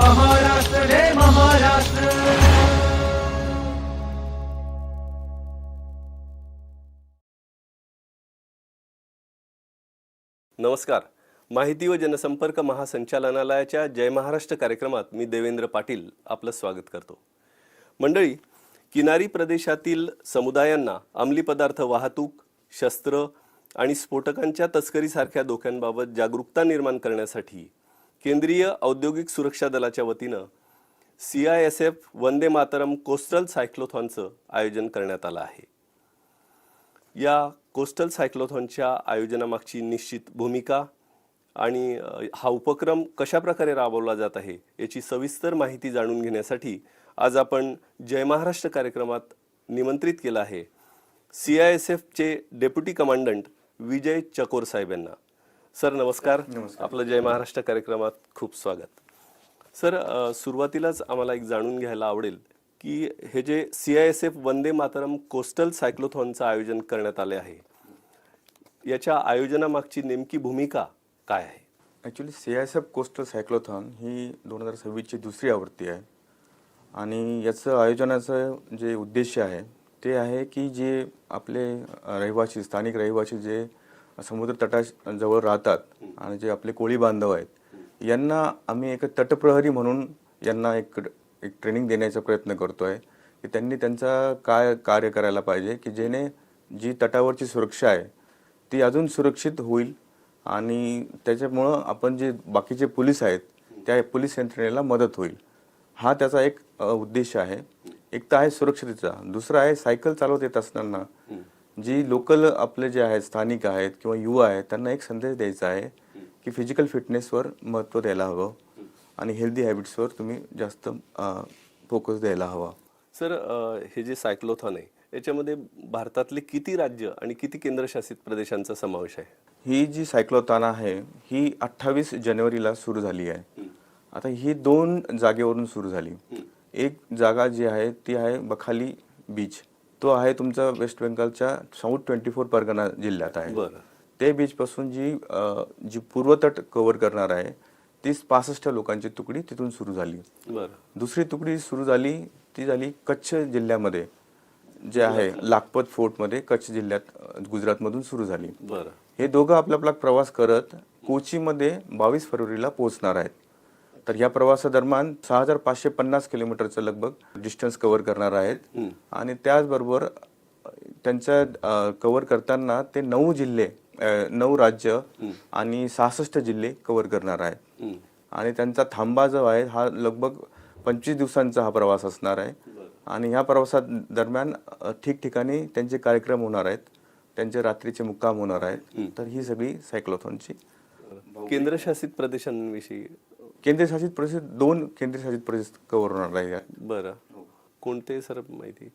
महाराष्ट्र जय महाराष्ट्र. नमस्कार. माहिती व जनसंपर्क महासंचालनालयाच्या जय महाराष्ट्र कार्यक्रमात मी देवेंद्र पाटील आपलं स्वागत करतो. मंडळी किनारी प्रदेशातील समुदायांना अंमली पदार्थ वाहतूक शस्त्र आणि स्फोटकांच्या तस्करीसारख्या धोक्यांबाबत जागरूकता निर्माण करण्यासाठी केंद्रीय औद्योगिक सुरक्षा दलाच्या वतीनं C I S F Vande Mataram coastal सायक्लोथॉनचं आयोजन करण्यात आलं आहे. या कोस्टल सायक्लोथॉनच्या आयोजनामागची निश्चित भूमिका आणि हा उपक्रम कशा प्रकारे राबवला जात आहे याची सविस्तर माहिती जाणून घेण्यासाठी आज आपण जय महाराष्ट्र कार्यक्रमात निमंत्रित केलं आहे. सी आय एस एफचे डेप्युटी कमांडंट विजय चकोर साहेब यांना. सर नमस्कार. आपलं जय महाराष्ट्र कार्यक्रमात खूप स्वागत. सर सुरुवातीलाच आम्हाला एक जाणून घ्यायला आवडेल की हे जे C I S F Vande Mataram coastal सायक्लोथॉनचं आयोजन करण्यात आले आहे याच्या आयोजनामागची नेमकी भूमिका काय आहे? Actually C S F coastal cyclothon ही दोन हजार सव्वीसची दुसरी आवृत्ती आहे आणि याचं आयोजनाचं जे उद्देश आहे ते आहे की जे आपले रहिवासी स्थानिक रहिवासी जे समुद्र तटाजवळ राहतात आणि जे आपले कोळी बांधव आहेत यांना आम्ही एक तटप्रहरी म्हणून यांना एक एक ट्रेनिंग देण्याचा प्रयत्न करतो आहे की त्यांनी त्यांचा काय कार्य करायला पाहिजे की जेणे जी तटावरची सुरक्षा आहे ती अजून सुरक्षित होईल आणि त्याच्यामुळं आपण जे बाकीचे पोलीस आहेत त्या पोलीस यंत्रणेला मदत होईल. हा त्याचा एक उद्देश आहे. एक तर आहे सुरक्षितेचा दुसरा आहे सायकल चालवत येत असताना जी लोकल आपले जे आहेत स्थानिक आहेत किंवा युवा आहेत त्यांना एक संदेश द्यायचा आहे की फिजिकल फिटनेसवर महत्त्व द्यायला हवं आणि हेल्दी हॅबिट्सवर तुम्ही जास्त फोकस द्यायला हवा. सर हे जे सायक्लोथॉन आहे याच्यामध्ये भारतातले किती राज्य आणि किती केंद्रशासित प्रदेशांचा समावेश आहे? ही जी सायक्लोथॉन आहे ही अठ्ठावीस जानेवारीला सुरू झाली आहे. आता ही दोन जागेवरून सुरू झाली. एक जागा जी आहे ती आहे बखाली बीच तो आहे तुमचा वेस्ट बेंगालच्या साऊथ ट्वेंटी फोर परगणा जिल्ह्यात आहे. ते बीच पासून जी जी पूर्वतट कव्हर करणार आहे ती पासष्ट लोकांची तुकडी तिथून सुरू झाली. दुसरी तुकडी सुरू झाली ती झाली कच्छ जिल्ह्यामध्ये जे आहे लाखपत फोर्टमध्ये कच्छ जिल्ह्यात गुजरातमधून सुरू झाली. हे दोघं आपला आपला प्रवास करत कोचीमध्ये बावीस फरवरीला पोहोचणार आहेत. तर या प्रवासादरम्यान सहा हजार पाचशे पन्नास किलोमीटरचं लगभग डिस्टन्स कव्हर करणार आहेत. आणि त्याचबरोबर त्यांच्या कव्हर करताना ते नऊ जिल्हे नऊ राज्य आणि सहासष्ट जिल्हे कव्हर करणार आहेत. आणि त्यांचा थांबा जो आहे हा लगभग पंचवीस दिवसांचा हा प्रवास असणार आहे. आणि ह्या प्रवासात दरम्यान ठिकठिकाणी त्यांचे कार्यक्रम होणार आहेत. त्यांचे रात्रीचे मुक्काम होणार आहेत. तर ही सगळी सायक्लोथॉनची केंद्रशासित प्रदेशांविषयी केंद्रशासित प्रदेश दोन केंद्रशासित प्रदेश कव्हर होणार आहे. बरं. कोणते सर माहिती?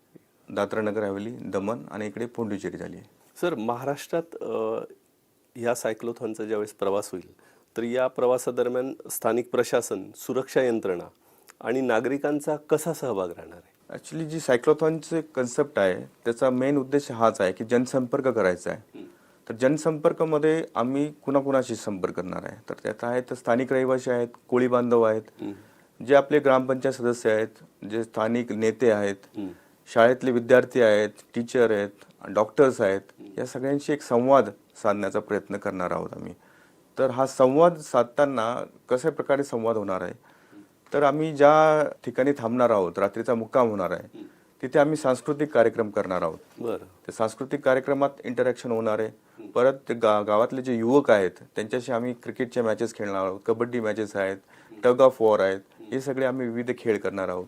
दादरा नगर हवेली दमन आणि इकडे पोंडिचेरी झाली आहे. सर महाराष्ट्रात ह्या सायक्लोथॉनचा ज्यावेळेस प्रवास होईल तर या प्रवासादरम्यान स्थानिक प्रशासन सुरक्षा यंत्रणा आणि नागरिकांचा कसा सहभाग राहणार आहे? ॲक्च्युली जी सायक्लोथॉनचे कन्सेप्ट आहे त्याचा मेन उद्देश हाच आहे की जनसंपर्क करायचा आहे. तर जनसंपर्कमध्ये आम्ही कुणाकुणाशी संपर्क करणार आहे? तर त्यात आहेत तर स्थानिक रहिवासी आहेत कोळी बांधव आहेत जे आपले ग्रामपंचायत सदस्य आहेत जे स्थानिक नेते आहेत शाळेतले विद्यार्थी आहेत टीचर आहेत डॉक्टर्स आहेत या सगळ्यांशी एक संवाद साधण्याचा प्रयत्न करणार आहोत आम्ही. तर हा संवाद साधताना कशा प्रकारे संवाद होणार आहे? तर आम्ही ज्या ठिकाणी थांबणार आहोत रात्रीचा मुक्काम होणार आहे तिथे आम्ही सांस्कृतिक कार्यक्रम करणार आहोत. बरं. ते सांस्कृतिक कार्यक्रमात इंटरॅक्शन होणार आहे. परत ते गा गावातले जे युवक आहेत त्यांच्याशी आम्ही क्रिकेटच्या मॅचेस खेळणार आहोत कबड्डी मॅचेस आहेत टग ऑफ वॉर आहेत हे सगळे आम्ही विविध खेळ करणार आहोत.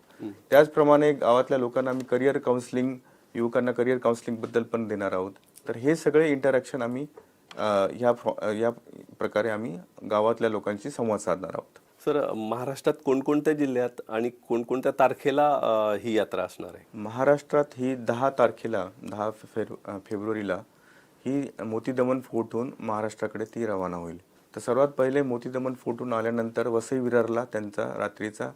त्याचप्रमाणे गावातल्या लोकांना आम्ही करिअर काउन्सिलिंग युवकांना करिअर काउन्सिलिंगबद्दल पण देणार आहोत. तर हे सगळे इंटरॅक्शन आम्ही ह्या या प्रकारे आम्ही गावातल्या लोकांशी संवाद साधणार आहोत. सर महाराष्ट्रात कोणकोणत्या जिल्ह्यात आणि कोणकोणत्या तारखेला ही यात्रा असणार आहे? महाराष्ट्रात ही दहा तारखेला दहा फेब फेब्रुवारीला ही मोती दमन फोर्टहून महाराष्ट्राकडे ती रवाना होईल. तर सर्वात पहिले मोती दमन फोर्टहून आल्यानंतर वसई विरारला त्यांचा रात्रीचा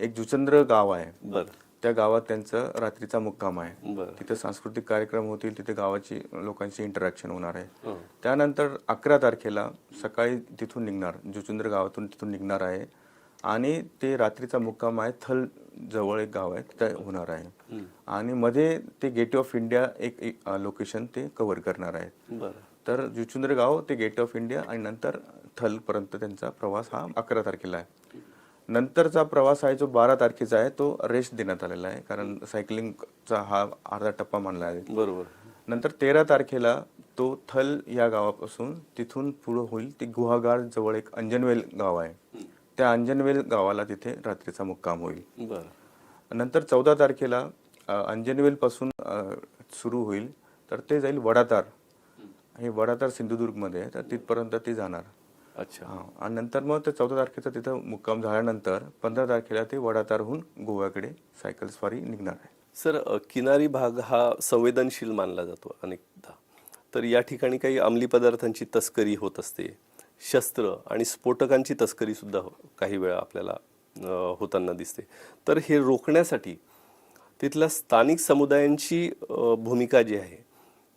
एक जुचंद्र गाव आहे. बरं. त्या गावात त्यांचं रात्रीचा मुक्काम आहे. तिथे सांस्कृतिक कार्यक्रम होतील तिथे गावाची लोकांची इंटरॅक्शन होणार आहे. त्यानंतर अकरा तारखेला सकाळी तिथून निघणार जुचुंद्र गावातून तिथून निघणार आहे. आणि ते रात्रीचा मुक्काम आहे थल जवळ एक गाव आहे तिथं होणार आहे. आणि मध्ये ते गेट ऑफ इंडिया एक लोकेशन ते कव्हर करणार आहेत. तर जुचुंद्र गाव ते गेट ऑफ इंडिया आणि नंतर थलपर्यंत त्यांचा प्रवास हा अकरा तारखेला आहे. नंतरचा प्रवास आहे जो बारा तारखेचा आहे तो रेस्ट देण्यात आलेला आहे. कारण सायकलिंगचा हा अर्धा टप्पा मानला आहे बरोबर. नंतर तेरा तारखेला तो थल या गावापासून तिथून पुढं होईल. ती गुहागार जवळ एक अंजनवेल गाव आहे. त्या अंजनवेल गावाला तिथे रात्रीचा मुक्काम होईल. बरं. नंतर चौदा तारखेला अंजनवेल पासून सुरू होईल. तर ते जाईल वडातार. हे वडातार सिंधुदुर्गमध्ये आहे. तर तिथपर्यंत ते जाणार. अच्छा. हा. आणि नंतर मग ते चौदा तारखेचा तिथं मुक्काम झाल्यानंतर पंधरा तारखेला ते वडातारहून गोव्याकडे सायकल स्वारी निघणार आहे. सर किनारी भाग हा संवेदनशील मानला जातो अनेकदा. तर या ठिकाणी काही अंमली पदार्थांची तस्करी होत असते. शस्त्र आणि स्फोटकांची तस्करी सुद्धा हो- काही वेळा आपल्याला होताना दिसते. तर हे रोखण्यासाठी तिथल्या स्थानिक समुदायांची भूमिका जी आहे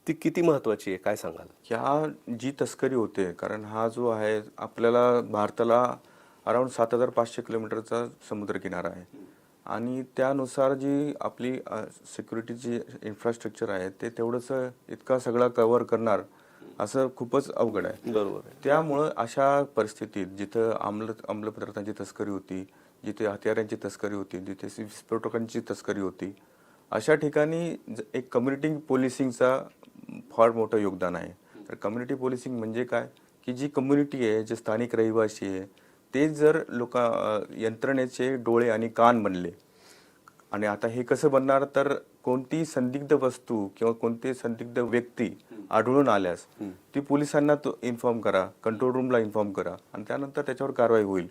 ती किती महत्वाची आहे? काय सांगाल? ह्या जी तस्करी होते कारण हा जो आहे आपल्याला भारताला अराउंड सात हजार पाचशे किलोमीटरचा समुद्र किनारा आहे. आणि त्यानुसार जी आपली सिक्युरिटीची इन्फ्रास्ट्रक्चर आहे ते तेवढंच इतका सगळा कव्हर करणार असं खूपच अवघड आहे. बरोबर त्यामुळं अशा परिस्थितीत जिथं अंमल अंमलपदार्थांची तस्करी होती जिथे हत्यारांची तस्करी होती जिथे स्फोटकांची तस्करी होती अशा ठिकाणी ज- एक कम्युनिटी पोलिसिंगचा फार मोठं योगदान आहे. तर कम्युनिटी पोलिसिंग म्हणजे काय? की जी कम्युनिटी आहे जे स्थानिक रहिवासी आहे ते जर लोक यंत्रणेचे डोळे आणि कान बनले आणि आता हे कसं बनणार? तर कोणती संदिग्ध वस्तू किंवा कोणती संदिग्ध व्यक्ती आढळून आल्यास ती पोलिसांना तो इन्फॉर्म करा कंट्रोल रूमला इन्फॉर्म करा आणि त्यानंतर त्याच्यावर कारवाई होईल.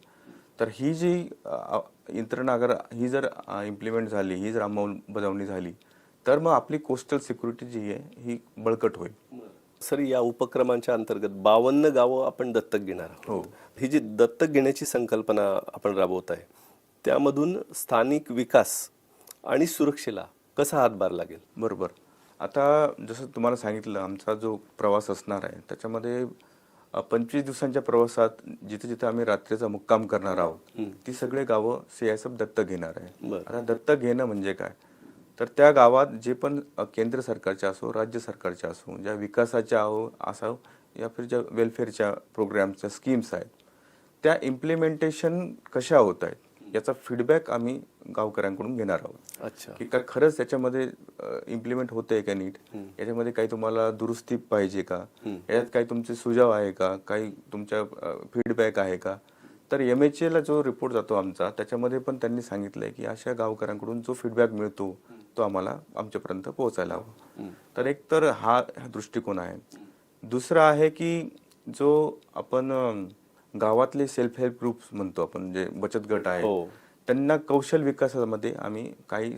तर ही जी यंत्रणा अगर ही जर इम्प्लिमेंट झाली ही जर अंमलबजावणी झाली तर मग आपली कोस्टल सिक्युरिटी जी आहे ही बळकट होईल. सर या उपक्रमांच्या अंतर्गत बावन्न गावं आपण दत्तक घेणार आहोत. हो. ही जी दत्तक घेण्याची संकल्पना आपण राबवत आहे त्यामधून स्थानिक विकास आणि सुरक्षेला कसा हातभार लागेल? बरोबर. आता जसं तुम्हाला सांगितलं आमचा जो प्रवास असणार आहे त्याच्यामध्ये पंचवीस दिवसांच्या प्रवासात जिथे जिथे आम्ही रात्रीचा मुक्काम करणार आहोत ती सगळे गावं सीआयएसएफ दत्तक घेणार आहे. आता दत्तक घेणं म्हणजे काय? तर त्या गावात जे पण केंद्र सरकारच्या असो राज्य सरकारच्या असो ज्या विकासाच्या आहो असो या फिर ज्या वेलफेअरच्या प्रोग्रामच्या स्कीम्स आहेत त्या इम्प्लिमेंटेशन कशा होत आहेत याचा फीडबॅक आम्ही गावकऱ्यांकडून घेणार आहोत. अच्छा. की का खरंच त्याच्यामध्ये इम्प्लिमेंट होतंय का नीट? याच्यामध्ये काही तुम्हाला दुरुस्ती पाहिजे का? याच्यात काही तुमचे सुझाव आहे का? काही तुमच्या फीडबॅक आहे का? तर एम एच ला जो रिपोर्ट जातो आमचा त्याच्यामध्ये पण त्यांनी सांगितलंय की अशा गावकऱ्यांकडून जो फीडबॅक मिळतो तो आम्हाला आमच्यापर्यंत पोहोचायला हवा. तर एक तर हा दृष्टिकोन आहे. दुसरा आहे की जो आपण गावातले सेल्फ हेल्प ग्रुप्स म्हणतो आपण जे बचत गट आहे हो. त्यांना कौशल विकासामध्ये आम्ही काही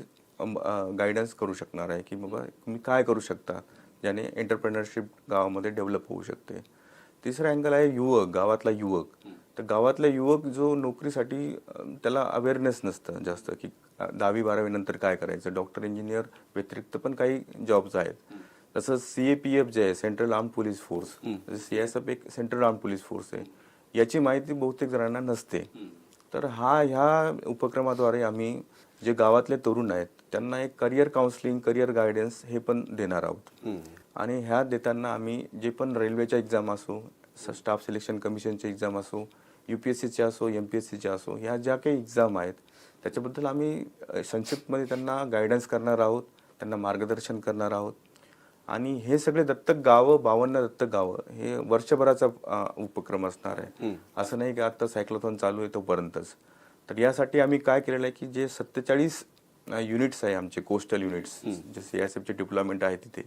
गायडन्स करू शकणार आहे की बाबा तुम्ही काय करू शकता ज्याने एंटरप्रेनरशिप गावामध्ये डेव्हलप होऊ शकते. तिसरा अँगल आहे युवक गावातला युवक. तर गावातला युवक जो नोकरीसाठी त्याला अवेअरनेस नसतं जास्त की दहावी बारावी नंतर काय करायचं? डॉक्टर इंजिनियर व्यतिरिक्त पण काही जॉब्स आहेत. तसं सी ए पी एफ जे आहे central arm police force C S F एक सेंट्रल आर्म पोलीस फोर्स आहे. याची माहिती बहुतेक जणांना नसते. तर हा ह्या उपक्रमाद्वारे आम्ही जे गावातले तरुण आहेत त्यांना एक करिअर काउन्सिलिंग करिअर गायडन्स हे पण देणार आहोत. आणि ह्या देताना आम्ही जे पण रेल्वेच्या एक्झाम असो स्टाफ सिलेक्शन कमिशनचे एक्झाम असो यू पी एस सीच्या असो एम पी एस सीच्या असो ह्या ज्या काही एक्झाम आहेत त्याच्याबद्दल आम्ही संक्षिप्तमध्ये त्यांना गायडन्स करणार आहोत त्यांना मार्गदर्शन करणार आहोत. आणि हे सगळे दत्तक गावं बावन्न दत्तक गावं हे वर्षभराचा उपक्रम असणार आहे. असं नाही की आता सायक्लोथॉन चालू आहे तोपर्यंतच. तर यासाठी आम्ही काय केलेलं आहे की जे सत्तेचाळीस युनिट्स आहे आमचे कोस्टल युनिट्स जे सी एस एफचे डिप्लॉयमेंट आहे तिथे.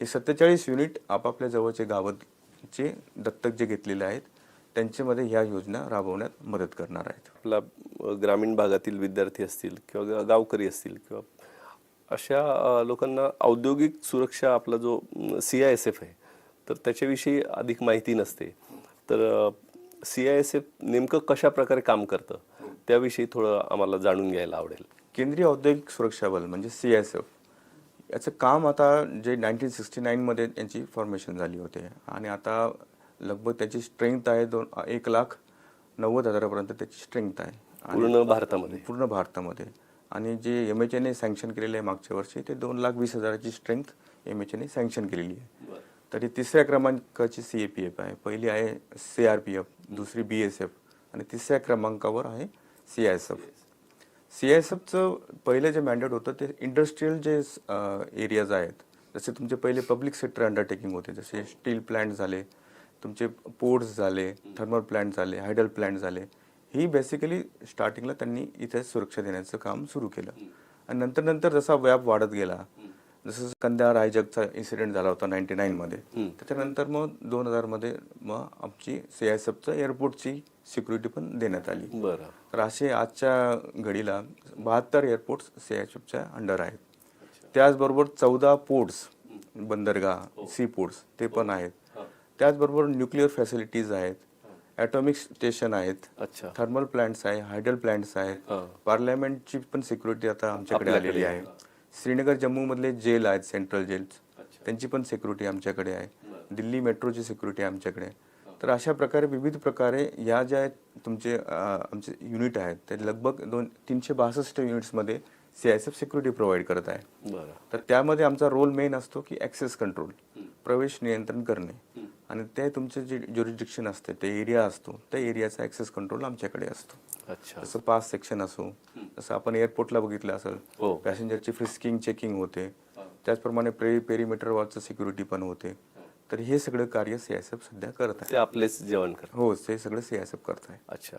हे सत्तेचाळीस युनिट आपापल्या जवळचे गावाचे दत्तक जे घेतलेले आहेत त्यांच्यामध्ये ह्या योजना राबवण्यात मदत करणार आहेत. आपला ग्रामीण भागातील विद्यार्थी असतील किंवा गावकरी असतील किंवा अशा लोकांना औद्योगिक सुरक्षा आपला जो सी आय एस एफ आहे तर त्याच्याविषयी अधिक माहिती नसते. तर सी आय एस एफ नेमकं कशा प्रकारे काम करतं त्याविषयी थोडं आम्हाला जाणून घ्यायला आवडेल. केंद्रीय औद्योगिक सुरक्षा बल म्हणजे सी एस एफ याचं काम आता जे नाईन्टीन सिक्स्टी नाईनमध्ये यांची फॉर्मेशन झाली होते. आणि आता लगभग त्याची स्ट्रेंथ आहे दोन एक लाख नव्वद हजारापर्यंत त्याची स्ट्रेंथ आहे. पूर्ण भारतामध्ये. पूर्ण भारतामध्ये. आणि जे एम एच एने सँक्शन केलेलं आहे मागच्या वर्षी ते दोन लाख वीस हजाराची स्ट्रेंथ एम एच एने सँक्शन केलेली आहे. तरी तिसऱ्या क्रमांकाची सी ए पी एफ आहे. पहिली आहे सी आर पी एफ दुसरी बी एस एफ आणि तिसऱ्या क्रमांकावर आहे C I S F C I S एफचं पहिलं जे मॅन्डेट होतं ते इंडस्ट्रीयल जे एरियाज आहेत जसे तुमचे पहिले पब्लिक सेक्टर अंडरटेकिंग होते जसे स्टील प्लांट झाले तुमचे पोर्ट्स झाले थर्मल प्लांट झाले हायडल प्लांट झाले ही बेसिकली स्टार्टिंगला त्यांनी इथे सुरक्षा देण्याचं काम सुरू केलं. आणि नंतर नंतर जसा व्याप वाढत गेला जसं कंदार हायजॅकचा इन्सिडेंट झाला होता नाईन्टी नाईनमध्ये त्याच्यानंतर मग दोन हजारमध्ये मग आमची सी आय एअरपोर्टची सिक्युरिटी पण देण्यात आली. बरं. तर असे आजच्या घडीला बहात्तर एअरपोर्ट्स सी आय एस एफच्या अंडर आहेत. त्याचबरोबर चौदा पोर्ट्स बंदरगाह सी पोर्ट्स ते पण आहेत. त्याचबरोबर न्यूक्लिअर फॅसिलिटीज आहेत ॲटॉमिक स्टेशन आहेत अच्छा. थर्मल प्लांट्स आहे हायडल प्लांट्स आहेत. पार्लमेंटची पण सिक्युरिटी आता आमच्याकडे आलेली आहे. श्रीनगर जम्मू मधले जेल आहेत सेंट्रल जेल्स. त्यांची पण सिक्युरिटी आमच्याकडे आहे. दिल्ली मेट्रोची सिक्युरिटी आमच्याकडे आहे. तर अशा प्रकारे विविध प्रकारे या ज्या तुमचे आमचे युनिट आहेत ते लगभग दोन तीनशे बासष्ट युनिट्समध्ये C I S F security provide करत आहे. तर त्यामध्ये आमचा रोल मेन असतो की ॲक्सेस कंट्रोल प्रवेश नियंत्रण करणे. आणि ते तुमचे जे ज्युरिडिक्शन असते ते एरिया असतो त्या एरियाचा ॲक्सेस कंट्रोल आमच्याकडे असतो. अच्छा. जसं पास सेक्शन असो जसं आपण एअरपोर्टला बघितलं हो. असेल पॅसेंजरची फ्रिस्किंग चेकिंग होते. त्याचप्रमाणे पेरी पेरीमीटर वॉलचं सिक्युरिटी पण होते. तर हे सगळं कार्य सी एस एफ सध्या करत आहे. ते आपलेच जेवण कर हो ते सगळं सी एस एफ करत आहे. अच्छा.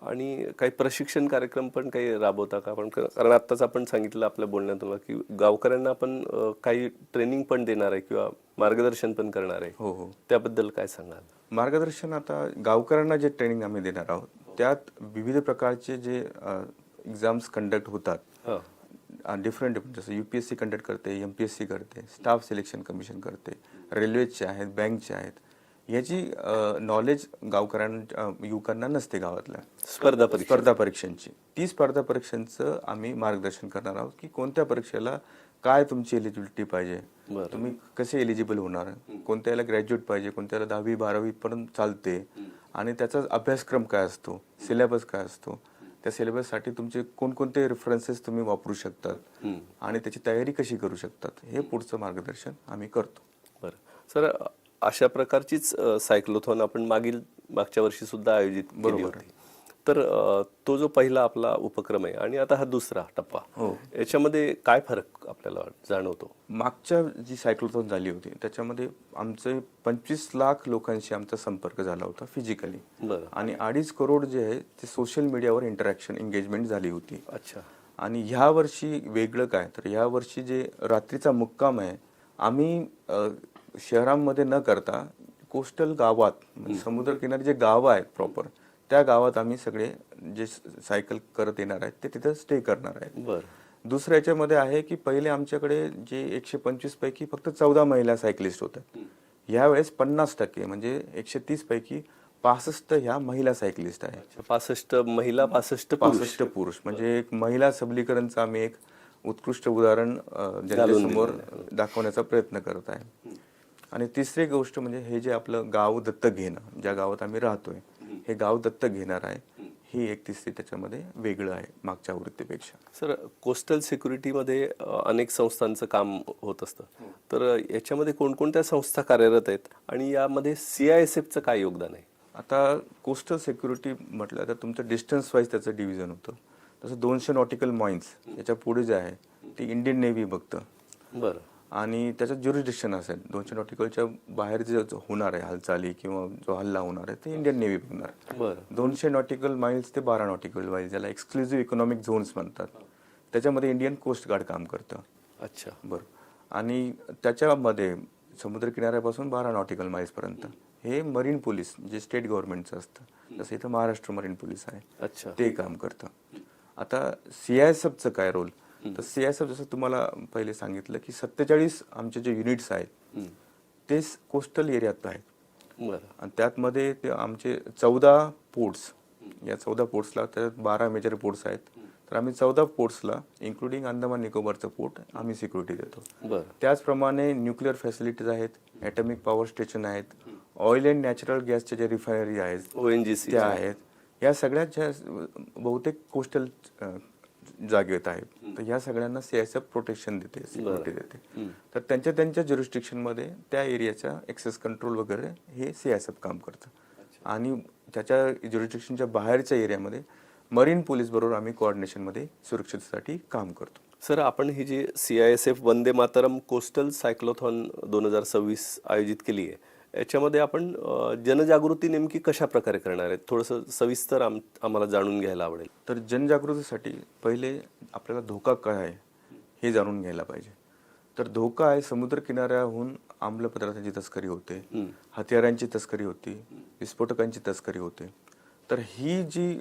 आणि काही प्रशिक्षण कार्यक्रम पण काही राबवता का? आपण कारण आत्ताच आपण सांगितलं आपल्या बोलण्यातून की गावकऱ्यांना आपण काही ट्रेनिंग पण देणार आहे किंवा मार्गदर्शन पण करणार आहे. हो हो. त्याबद्दल काय सांगाल? मार्गदर्शन आता गावकऱ्यांना जे ट्रेनिंग आम्ही देणार आहोत त्यात विविध प्रकारचे जे एक्झाम्स कंडक्ट होतात. हा. डिफरंट जसं U P S C conduct करते एम पी एस सी करते स्टाफ सिलेक्शन कमिशन करते रेल्वेचे आहेत बँकचे आहेत. याची नॉलेज गावकऱ्यांना युवकांना नसते गावातल्या. स्पर्धा परीक्षा स्पर्धा परीक्षांची. ती स्पर्धा परीक्षांचं आम्ही मार्गदर्शन करणार आहोत की कोणत्या परीक्षेला काय तुमची एलिजिबिलिटी पाहिजे. तुम्ही कसे एलिजिबल होणार? कोणत्याला ग्रॅज्युएट पाहिजे? कोणत्याला दहावी बारावी पर्यंत चालते? आणि त्याचा अभ्यासक्रम काय असतो? सिलेबस काय असतो? त्या सिलेबससाठी तुमचे कोणकोणते रेफरन्सेस तुम्ही वापरू शकतात? आणि त्याची तयारी कशी करू शकतात? हे पुढचं मार्गदर्शन आम्ही करतो. बरं. सर अशा प्रकारचीच सायक्लोथॉन आपण मागील मागच्या वर्षी सुद्धा आयोजित केली बरोबर. होती. तर तो जो पहिला आपला उपक्रम आहे आणि आता हा दुसरा टप्पा हो. याच्यामध्ये काय फरक आपल्याला जाणवतो? मागच्या जी सायक्लोथॉन झाली होती त्याच्यामध्ये आमचे पंचवीस लाख लोकांशी आमचा संपर्क झाला होता फिजिकली बरं. आणि अडीच करोड जे आहे ते सोशल मीडियावर इंटरॅक्शन एंगेजमेंट झाली होती. अच्छा. आणि ह्या वर्षी वेगळं काय? तर ह्या वर्षी जे रात्रीचा मुक्काम आहे आम्ही शहरांमध्ये न करता कोस्टल गावात म्हणजे समुद्रकिनारी जे गावं आहेत प्रॉपर त्या गावात आम्ही सगळे जे सायकल करत येणार आहेत ते तिथं स्टे करणार आहेत. बरं. दुसऱ्या याच्यामध्ये आहे की पहिले आमच्याकडे जे एकशे पंचवीस पैकी फक्त चौदा महिला सायकलिस्ट होत्या. यावेळेस पन्नास टक्के म्हणजे एकशे तीस पैकी पासष्ट ह्या महिला सायकलिस्ट आहे पासष्ट महिला पासष्ट पासष्ट पुरुष म्हणजे एक महिला सबलीकरणचं आम्ही एक उत्कृष्ट उदाहरण जनतेसमोर दाखवण्याचा प्रयत्न करत आहे. आणि तिसरी गोष्ट म्हणजे हे जे आपलं गाव दत्तक घेणं ज्या गावात आम्ही राहतोय हे गाव दत्तक घेणार आहे ही एक तिसरी त्याच्यामध्ये वेगळं आहे मागच्या आवृत्तीपेक्षा. सर कोस्टल सिक्युरिटीमध्ये अनेक संस्थांचं काम होत असतं. तर याच्यामध्ये कोणकोणत्या संस्था कार्यरत आहेत? आणि यामध्ये सी आय एस एफचं काय योगदान आहे? आता कोस्टल सिक्युरिटी म्हटलं तर तुमचं डिस्टन्स वाईज त्याचं डिव्हिजन होतं. तसं दोनशे नॉटिकल माइन्स याच्यापुढे जे आहे ती इंडियन नेव्ही बघतं. बरं. आणि त्याचं ज्युरिडिक्शन असेल. दोनशे नॉटिकलच्या बाहेर जे जो होणार आहे हालचाली किंवा जो हल्ला होणार आहे ते इंडियन नेव्ही बघणार. बरं. दोनशे नॉटिकल माइल्स ते बारा नॉटिकल माइल्स ज्याला एक्सक्लुझिव्ह इकॉनॉमिक झोन्स म्हणतात. त्याच्यामध्ये इंडियन कोस्ट गार्ड काम करतं. अच्छा. बरं. आणि त्याच्यामध्ये समुद्रकिनाऱ्यापासून बारा नॉटिकल माइल्सपर्यंत हे मरीन पोलीस जे स्टेट गव्हर्नमेंटचं असतं. जसं इथं महाराष्ट्र मरीन पोलीस आहे. अच्छा. ते काम करतं. आता सी आय एस एफचं काय रोल तर सी आय जसं तुम्हाला पहिले सांगितलं की सत्तेचाळीस आमचे जे युनिट्स आहेत ते कोस्टल एरियात आहेत. आणि त्यातमध्ये ते आमचे चौदा पोर्ट्स या चौदा पोर्ट्सला त्यात बारा मेजर पोर्ट्स आहेत. तर आम्ही चौदा पोर्ट्सला इन्क्लुडिंग अंदमान निकोबारचं पोर्ट आम्ही सिक्युरिटी देतो. त्याचप्रमाणे न्यूक्लिअर फॅसिलिटीज आहेत ॲटॉमिक पॉवर स्टेशन आहेत ऑइल अँड नॅचरल गॅसचे जे रिफायनरी आहेत ओ एन जी सी त्या आहेत. या सगळ्यात ज्या बहुतेक कोस्टल जागेत आहेत. तर ह्या सगळ्यांना सी एस एफ प्रोटेक्शन देते सिक्युरिटी देते. तर त्यांच्या त्यांच्या ज्युरिस्टिक्शनमध्ये त्या एरियाचा एक्सेस कंट्रोल वगैरे हे सी एस एफ काम करतं. आणि त्याच्या ज्युरिस्टिक्शनच्या बाहेरच्या एरियामध्ये मरीन पोलीस बरोबर आम्ही कोऑर्डिनेशनमध्ये सुरक्षेसाठी काम करतो. सर आपण ही जी C I S F Vande Mataram coastal cyclothon दोन हजार सव्वीस आयोजित केली आहे याच्यामध्ये आपण जनजागृती नेमकी कशा प्रकारे करणार आहेत? थोडंसं सविस्तर आम आम्हाला जाणून घ्यायला आवडेल. तर जनजागृतीसाठी पहिले आपल्याला धोका काय आहे हे जाणून घ्यायला पाहिजे. तर धोका आहे समुद्र किनाऱ्याहून आम्ल पदार्थांची तस्करी होते हत्यारांची तस्करी होती विस्फोटकांची तस्करी होते. तर ही जी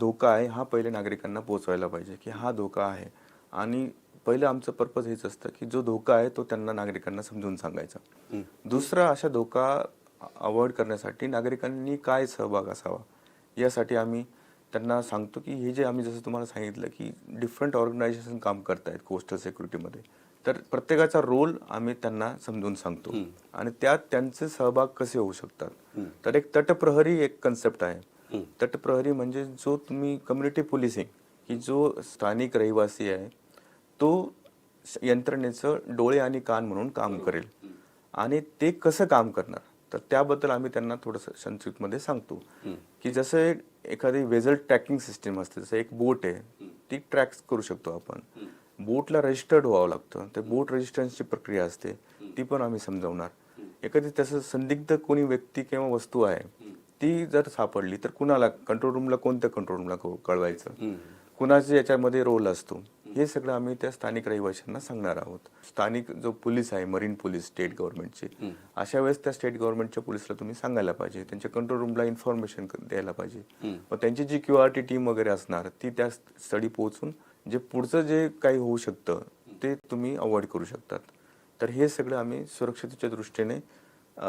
धोका आहे हा पहिले नागरिकांना पोहोचवायला पाहिजे की हा धोका आहे आणि पहिलं आमचं पर्पज हेच असतं की जो धोका आहे तो त्यांना नागरिकांना समजून सांगायचा. दुसरा अशा धोका अवॉइड करण्यासाठी नागरिकांनी काय सहभाग असावा यासाठी आम्ही त्यांना सांगतो की हे जे आम्ही जसं तुम्हाला सांगितलं की डिफरंट ऑर्गनायझेशन काम करतायत कोस्टल सिक्युरिटीमध्ये तर प्रत्येकाचा रोल आम्ही त्यांना समजून सांगतो. आणि त्यात त्यांचे सहभाग कसे होऊ शकतात? तर एक तटप्रहरी एक कन्सेप्ट आहे. तटप्रहरी म्हणजे जो तुम्ही कम्युनिटी पोलिसिंग की जो स्थानिक रहिवासी आहे तो यंत्रणेचं डोळे आणि कान म्हणून काम करेल. आणि ते कसं काम करणार? तर त्याबद्दल आम्ही त्यांना थोडंसं संक्षिप्तमध्ये सांगतो. की जसं एखादी वेझल ट्रॅकिंग सिस्टीम असते जसं एक बोट आहे ती ट्रॅक करू शकतो आपण. बोटला रजिस्टर्ड व्हावं लागतं. ते बोट रजिस्ट्रन्सची प्रक्रिया असते. ती पण आम्ही समजावणार. एखादी तसं संदिग्ध कोणी व्यक्ती किंवा वस्तू आहे ती जर सापडली तर कुणाला कंट्रोल रूमला कोणत्या कंट्रोल रूमला कळवायचं? कुणाचे याच्यामध्ये रोल असतो? हे सगळं आम्ही त्या स्थानिक रहिवाशांना सांगणार आहोत. स्थानिक जो पोलीस आहे मरीन पोलीस स्टेट गव्हर्नमेंटचे अशा वेळेस त्या स्टेट गव्हर्नमेंटच्या पोलिसला तुम्ही सांगायला पाहिजे. त्यांच्या कंट्रोल रूमला इन्फॉर्मेशन द्यायला पाहिजे. मग त्यांची जी क्यू आर टी टीम वगैरे असणार ती त्या स्थळी पोहोचून जे पुढचं जे काही होऊ शकतं ते तुम्ही अवॉइड करू शकतात. तर हे सगळं आम्ही सुरक्षतेच्या दृष्टीने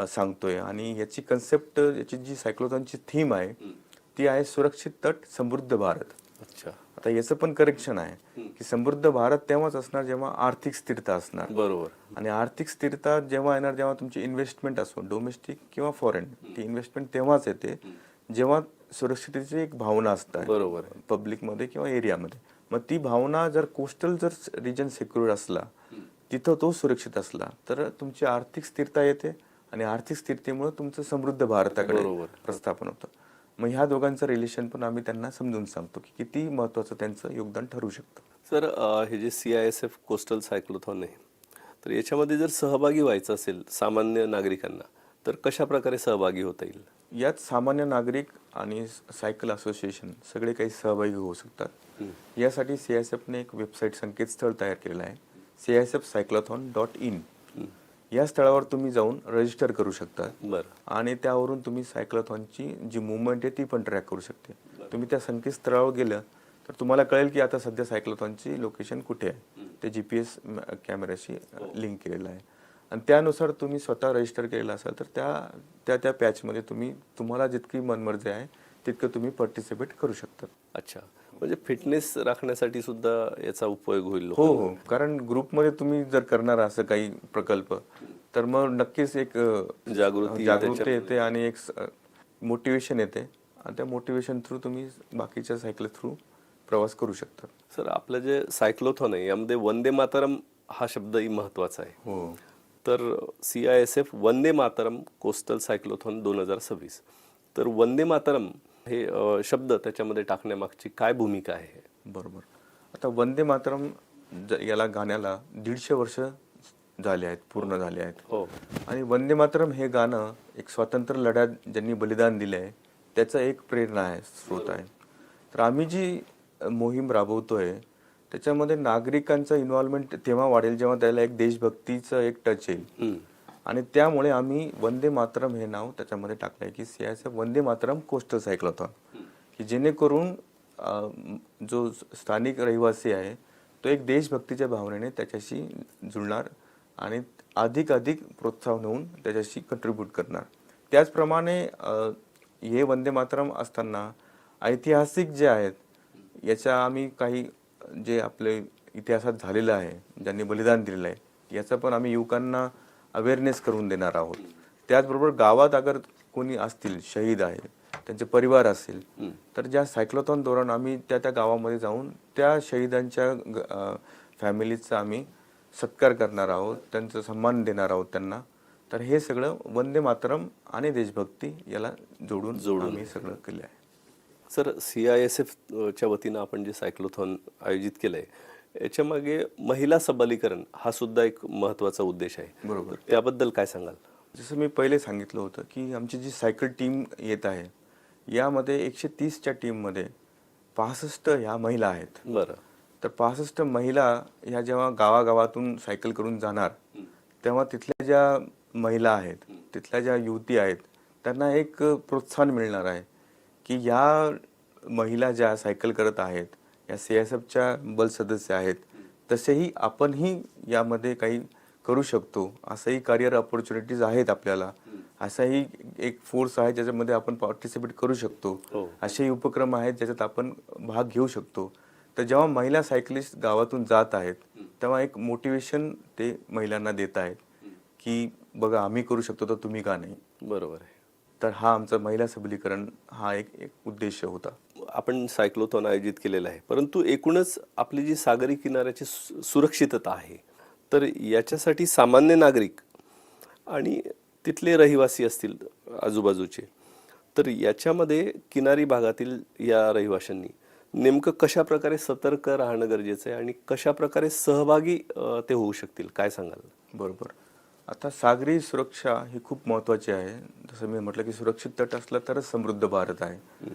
सांगतोय. आणि याची कन्सेप्ट याची जी सायक्लोथॉनची थीम आहे ती आहे सुरक्षित तट समृद्ध भारत. अच्छा. आता याचं पण करेक्शन आहे की समृद्ध भारत तेव्हाच असणार जेव्हा आर्थिक स्थिरता असणार. बरोबर. आणि आर्थिक स्थिरता जेव्हा येणार जेव्हा तुमची इन्व्हेस्टमेंट असो डोमेस्टिक किंवा फॉरेन ती इन्व्हेस्टमेंट तेव्हाच येते. जेव्हा सुरक्षितेची एक भावना असतात बरोबर पब्लिकमध्ये किंवा एरियामध्ये मग ती भावना जर कोस्टल जर रिजन सिक्युअर असला तिथं तो सुरक्षित असला तर तुमची आर्थिक स्थिरता येते आणि आर्थिक स्थिरतेमुळे तुमचं समृद्ध भारताकडे. प्रस्थापन होतं. मग ह्या दोघांचं रिलेशन पण आम्ही त्यांना समजून सांगतो की किती महत्वाचं त्यांचं योगदान ठरू शकतं. सर हे जे C I S F coastal cyclothon आहे तर याच्यामध्ये जर सहभागी व्हायचं असेल सामान्य नागरिकांना तर कशा प्रकारे सहभागी होता येईल? यात सामान्य नागरिक आणि सायकल असोसिएशन सगळे काही सहभागी होऊ शकतात. यासाठी सी एस एफने एक वेबसाईट संकेतस्थळ तयार केलेलं आहे. C S F cyclothon dot in या स्थळावर तुम्ही जाऊन रजिस्टर करू शकता. बरं. आणि त्यावरून तुम्ही सायक्लोथॉनची जी मुवमेंट आहे ती पण ट्रॅक करू शकते. तुम्ही त्या संकेतस्थळावर गेलं तर तुम्हाला कळेल की आता सध्या सायक्लोथॉनची लोकेशन कुठे आहे. ते जी पी एस कॅमेऱ्याशी लिंक केलेलं आहे. आणि त्यानुसार तुम्ही स्वतः रजिस्टर केलेलं असाल तर त्या त्या त्या पॅचमध्ये तुम्ही तुम्हाला जितकी मनमर्जी आहे तितकं तुम्ही पार्टिसिपेट करू शकता. अच्छा. म्हणजे फिटनेस राखण्यासाठी सुद्धा याचा उपयोग होईल हो. हो. कारण ग्रुपमध्ये तुम्ही जर करणार असं काही प्रकल्प तर मग नक्कीच एक जागृती जागृती येते आणि एक मोटिवेशन येते. आणि त्या मोटिवेशन थ्रू तुम्ही बाकीच्या सायकल थ्रू प्रवास करू शकता. सर आपलं जे सायक्लोथॉन आहे यामध्ये वंदे मातरम हा शब्दही महत्त्वाचा आहे. हो. तर C I S F Vande Mataram coastal cyclothon दोन हजार सव्वीस. तर वंदे मातरम हे शब्द त्याच्यामध्ये टाकण्यामागची काय भूमिका आहे? बरोबर. आता वंदे मातरम याला गाण्याला दीडशे वर्ष झाले आहेत पूर्ण झाले आहेत. हो. आणि वंदे मातरम हे गाणं एक स्वातंत्र्य लढ्यात ज्यांनी बलिदान दिलं आहे त्याचा एक प्रेरणा आहे स्रोत आहे. तर आम्ही जी मोहीम राबवतोय त्याच्यामध्ये नागरिकांचं इन्व्हॉल्वमेंट तेव्हा वाढेल जेव्हा त्याला एक देशभक्तीचं एक टच येईल. आणि त्यामुळे आम्ही वंदे मातरम हे नाव त्याच्यामध्ये टाकलं आहे की सी आयचं वंदे मातरम कोस्टल सायक्लोथॉन की जेणेकरून जो स्थानिक रहिवासी आहे तो एक देशभक्तीच्या भावनेने त्याच्याशी जुळणार आणि अधिक अधिक प्रोत्साहन होऊन त्याच्याशी कंट्रीब्यूट करणार. त्याचप्रमाणे हे वंदे मातरम असताना ऐतिहासिक जे आहेत याच्या आम्ही काही जे आपले इतिहासात झालेलं आहे ज्यांनी बलिदान दिलेलं आहे याचा पण आम्ही युवकांना अवेअरनेस करून देणार आहोत. त्याचबरोबर गावात अगर कोणी असतील शहीद आहे त्यांचे परिवार असेल तर ज्या सायक्लोथॉन दौरान आम्ही त्या त्या गावामध्ये जाऊन त्या शहीदांच्या फॅमिलीचा आम्ही सत्कार करणार आहोत त्यांचा सन्मान देणार आहोत त्यांना. तर हे सगळं वंदे मातरम आणि देशभक्ती याला जोडून जोडून. आम्ही सगळं केलं आहे सर सी आय एस एफच्या वतीनं आपण जे सायक्लोथॉन आयोजित केलंय याच्या मागे महिला सबलीकरण हा सुद्धा एक महत्त्वाचा उद्देश आहे. बरोबर. त्याबद्दल काय सांगाल? जसं मी पहिले सांगितलं होतं की आमची जी सायकल टीम येत आहे यामध्ये एकशे तीसच्या टीममध्ये पासष्ट ह्या महिला आहेत. बरं. तर पासष्ट महिला ह्या जेव्हा गावागावातून सायकल करून जाणार तेव्हा तिथल्या ज्या महिला आहेत तिथल्या ज्या युवती आहेत त्यांना एक प्रोत्साहन मिळणार आहे की या महिला ज्या सायकल करत आहेत या सी एस एफच्या बल सदस्य आहेत तसेही आपणही यामध्ये काही करू शकतो. असंही करिअर ऑपॉर्च्युनिटीज आहेत आपल्याला. असाही एक फोर्स आहे ज्याच्यामध्ये आपण पार्टिसिपेट करू शकतो. हो. असेही उपक्रम आहेत ज्याच्यात आपण भाग घेऊ शकतो. तर जेव्हा महिला सायकलिस्ट गावातून जात आहेत तेव्हा एक मोटिवेशन ते महिलांना देत आहेत की बघा आम्ही करू शकतो तर तुम्ही का नाही? बरोबर आहे. तर हा आमचा महिला सबलीकरण हा एक एक उद्देश होता. आपण सायक्लोथॉन आयोजित केलेला आहे. परंतु एकूणच आपली जी सागरी किनाऱ्याची सु- सुरक्षितता आहे तर याच्यासाठी सामान्य नागरिक आणि तिथले रहिवासी असतील आजूबाजूचे तर याच्यामध्ये किनारी भागातील या रहिवाशांनी नेमकं कशा प्रकारे सतर्क राहणं गरजेचं आहे आणि कशा प्रकारे सहभागी ते होऊ शकतील काय सांगाल? बरोबर. आता सागरी सुरक्षा ही खूप महत्वाची आहे. जसं मी म्हटलं की सुरक्षित तट असला तरच समृद्ध भारत आहे.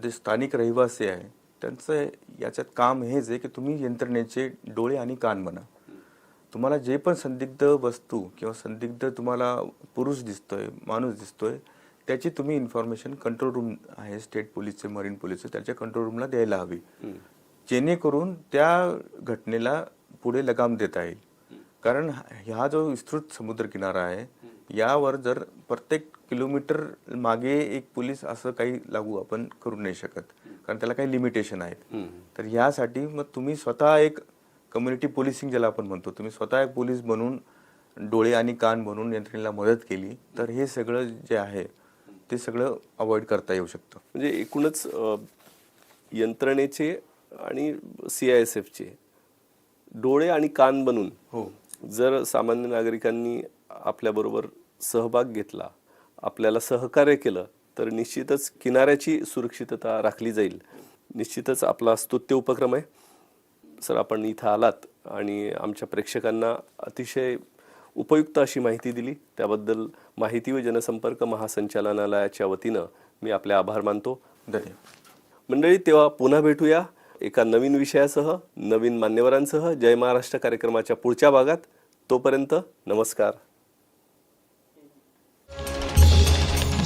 जे स्थानिक रहिवासी आहे त्यांचं याच्यात काम हेच आहे की तुम्ही यंत्रणेचे डोळे आणि कान बना. तुम्हाला जे पण संदिग्ध वस्तू किंवा संदिग्ध तुम्हाला पुरुष दिसतोय माणूस दिसतोय त्याची तुम्ही इन्फॉर्मेशन कंट्रोल रूम आहे स्टेट पोलीसचे मरीन पोलीसचे त्याच्या कंट्रोल रूमला द्यायला हवी. जेणेकरून त्या घटनेला पुढे लगाम देता येईल. कारण हा जो विस्तृत समुद्र किनारा आहे यावर जर प्रत्येक किलोमीटर मागे एक पोलीस असं काही लागू आपण करू नाही शकत. कारण त्याला काही लिमिटेशन आहेत. तर यासाठी मग तुम्ही स्वतः एक कम्युनिटी पोलिसिंग ज्याला आपण म्हणतो तुम्ही स्वतः एक पोलीस बनून डोळे आणि कान बनवून यंत्रणेला मदत केली तर हे सगळं जे आहे ते सगळं अवॉइड करता येऊ शकतं. म्हणजे एकूणच यंत्रणेचे आणि सी आय एस एफचे डोळे आणि कान बनून हो. जर सामान्य नागरिकांनी आपल्याबरोबर सहभाग घेतला आपल्याला सहकार्य केलं तर निश्चितच किनाऱ्याची सुरक्षितता राखली जाईल. निश्चितच आपला स्तुत्य उपक्रम आहे. सर आपण इथं आलात आणि आमच्या प्रेक्षकांना अतिशय उपयुक्त अशी माहिती दिली. त्याबद्दल माहिती व जनसंपर्क महासंचालनालयाच्या वतीनं मी आपले आभार मानतो. धन्यवाद. मंडळी तेव्हा पुन्हा भेटूया एका नवीन विषयासह नवीन मान्यवरांसह. जय महाराष्ट्र कार्यक्रमाच्या पुढच्या भागात. तोपर्यंत नमस्कार.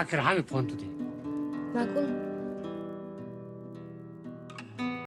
हा कर हा मी फोन तुझे नको